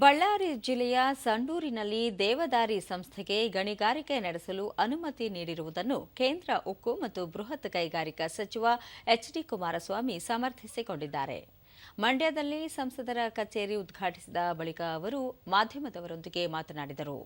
ಬಳ್ಳಾರಿ ಜಿಲ್ಲೆಯ ಸಂಡೂರಿನಲ್ಲಿ ದೇವದಾರಿ ಸಂಸ್ಥೆಗೆ ಗಣಿಗಾರಿಕೆ ನಡೆಸಲು ಅನುಮತಿ ನೀಡಿರುವುದನ್ನು ಕೇಂದ್ರ ಉಕ್ಕು ಮತ್ತು ಬೃಹತ್ ಕೈಗಾರಿಕಾ ಸಚಿವ ಎಚ್ಡಿ ಕುಮಾರಸ್ವಾಮಿ ಸಮರ್ಥಿಸಿಕೊಂಡಿದ್ದಾರೆ. ಮಂಡ್ಯದಲ್ಲಿ ಸಂಸದರ ಕಚೇರಿ ಉದ್ಘಾಟಿಸಿದ ಬಳಿಕ ಅವರು ಮಾಧ್ಯಮದವರೊಂದಿಗೆ ಮಾತನಾಡಿದರು.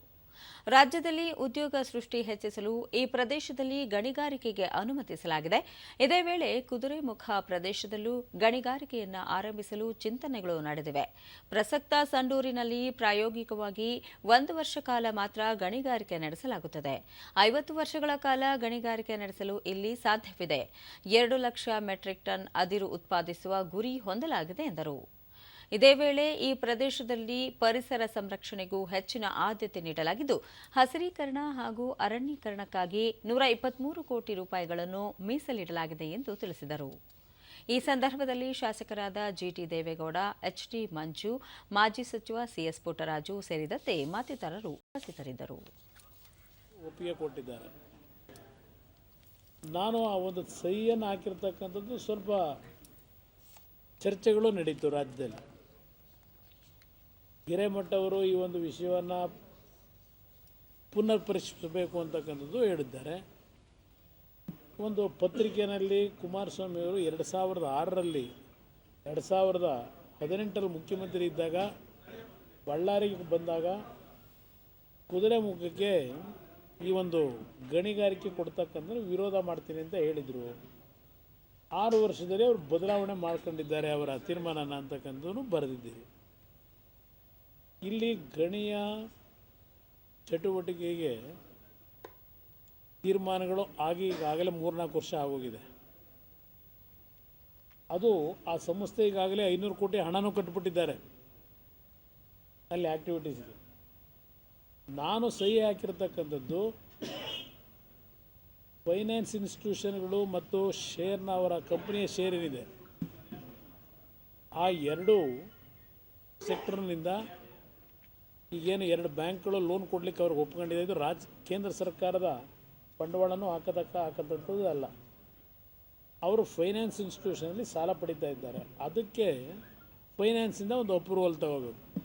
ರಾಜ್ಯದಲ್ಲಿ ಉದ್ಯೋಗ ಸೃಷ್ಟಿ ಹೆಚ್ಚಿಸಲು ಈ ಪ್ರದೇಶದಲ್ಲಿ ಗಣಿಗಾರಿಕೆಗೆ ಅನುಮತಿಸಲಾಗಿದೆ. ಇದೇ ವೇಳೆ ಕುದುರೆಮುಖ ಪ್ರದೇಶದಲ್ಲೂ ಗಣಿಗಾರಿಕೆಯನ್ನು ಆರಂಭಿಸಲು ಚಿಂತನೆಗಳು ನಡೆದಿವೆ. ಪ್ರಸಕ್ತ ಸಂಡೂರಿನಲ್ಲಿ ಪ್ರಾಯೋಗಿಕವಾಗಿ ಒಂದು ವರ್ಷ ಕಾಲ ಮಾತ್ರ ಗಣಿಗಾರಿಕೆ ನಡೆಸಲಾಗುತ್ತದೆ. ಐವತ್ತು ವರ್ಷಗಳ ಕಾಲ ಗಣಿಗಾರಿಕೆ ನಡೆಸಲು ಇಲ್ಲಿ ಸಾಧ್ಯವಿದೆ. ಎರಡು ಲಕ್ಷ ಮೆಟ್ರಿಕ್ ಟನ್ ಅದಿರು ಉತ್ಪಾದಿಸುವ ಗುರಿ ಹೊಂದಲಾಗಿದೆ ಎಂದರು. ಇದೇ ವೇಳೆ ಈ ಪ್ರದೇಶದಲ್ಲಿ ಪರಿಸರ ಸಂರಕ್ಷಣೆಗೂ ಹೆಚ್ಚಿನ ಆದ್ಯತೆ ನೀಡಲಾಗಿದ್ದು, ಹಸಿರೀಕರಣ ಹಾಗೂ ಅರಣ್ಯೀಕರಣಕ್ಕಾಗಿ ನೂರ ಇಪ್ಪತ್ಮೂರು ಕೋಟಿ ರೂಪಾಯಿಗಳನ್ನು ಮೀಸಲಿಡಲಾಗಿದೆ ಎಂದು ತಿಳಿಸಿದರು. ಈ ಸಂದರ್ಭದಲ್ಲಿ ಶಾಸಕರಾದ ಜಿಟಿ ದೇವೇಗೌಡ ಎಚ್ಡಿ ಮಂಜು, ಮಾಜಿ ಸಚಿವ ಸಿಎಸ್ ಪುಟ್ಟರಾಜು ಸೇರಿದಂತೆ ಮತ್ತಿತರರು ಉಪಸ್ಥಿತರಿದ್ದರು. ನಾನು ಆ ಒಂದು ಸಹಿಯನ್ನು ಹಾಕಿರ್ತಕ್ಕಂಥದ್ದು ಸ್ವಲ್ಪ ಚರ್ಚೆಗಳು ನಡೀತು ರಾಜ್ಯದಲ್ಲಿ. ಹಿರೇಮಠ ಅವರು ಈ ಒಂದು ವಿಷಯವನ್ನು ಪುನರ್ ಪರಿಶೀಲಿಸಬೇಕು ಅಂತಕ್ಕಂಥದ್ದು ಹೇಳಿದ್ದಾರೆ. ಒಂದು ಪತ್ರಿಕೆಯಲ್ಲಿ ಕುಮಾರಸ್ವಾಮಿ ಅವರು ಎರಡು ಸಾವಿರದ ಆರರಲ್ಲಿ, ಎರಡು ಸಾವಿರದ ಹದಿನೆಂಟರಲ್ಲಿ ಮುಖ್ಯಮಂತ್ರಿ ಇದ್ದಾಗ, ಬಳ್ಳಾರಿಗೆ ಬಂದಾಗ ಕುದುರೆಮುಖಕ್ಕೆ ಈ ಒಂದು ಗಣಿಗಾರಿಕೆ ಕೊಡ್ತಕ್ಕಂಥ ವಿರೋಧ ಮಾಡ್ತೀನಿ ಅಂತ ಹೇಳಿದರು. ಆರು ವರ್ಷದಲ್ಲಿ ಅವರು ಬದಲಾವಣೆ ಮಾಡ್ಕೊಂಡಿದ್ದಾರೆ ಅವರ ತೀರ್ಮಾನನ ಅಂತಕ್ಕಂಥದ್ದು ಬರೆದಿದ್ದೀರಿ. ಇಲ್ಲಿ ಗಣಿಯ ಚಟುವಟಿಕೆಗೆ ತೀರ್ಮಾನಗಳು ಆಗಿ ಈಗಾಗಲೇ ಮೂರ್ನಾಲ್ಕು ವರ್ಷ ಆಗೋಗಿದೆ. ಅದು ಆ ಸಂಸ್ಥೆ ಈಗಾಗಲೇ ಐನೂರು ಕೋಟಿ ಹಣನೂ ಕಟ್ಬಿಟ್ಟಿದ್ದಾರೆ ಅಲ್ಲಿ ಆ್ಯಕ್ಟಿವಿಟೀಸ್ಗೆ ನಾನು ಸಹಿ ಹಾಕಿರ್ತಕ್ಕಂಥದ್ದು ಫೈನಾನ್ಸ್ ಇನ್ಸ್ಟಿಟ್ಯೂಷನ್ಗಳು ಮತ್ತು ಶೇರ್ನ ಅವರ ಕಂಪ್ನಿಯ ಶೇರ್ ಏನಿದೆ. ಆ ಎರಡೂ ಸೆಕ್ಟರ್ನಿಂದ ಈಗೇನು ಎರಡು ಬ್ಯಾಂಕ್ಗಳು ಲೋನ್ ಕೊಡಲಿಕ್ಕೆ ಅವ್ರಿಗೆ ಒಪ್ಕೊಂಡಿದೆ. ಇದು ರಾಜ್ ಕೇಂದ್ರ ಸರ್ಕಾರದ ಬಂಡವಾಳನೂ ಹಾಕತಕ್ಕ, ಹಾಕತಕ್ಕಂಥದ್ದು ಅಲ್ಲ. ಅವರು ಫೈನಾನ್ಸ್ ಇನ್ಸ್ಟಿಟ್ಯೂಷನಲ್ಲಿ ಸಾಲ ಪಡಿತಾ ಇದ್ದಾರೆ. ಅದಕ್ಕೆ ಫೈನಾನ್ಸಿಂದ ಒಂದು ಅಪ್ರೂವಲ್ ತಗೋಬೇಕು.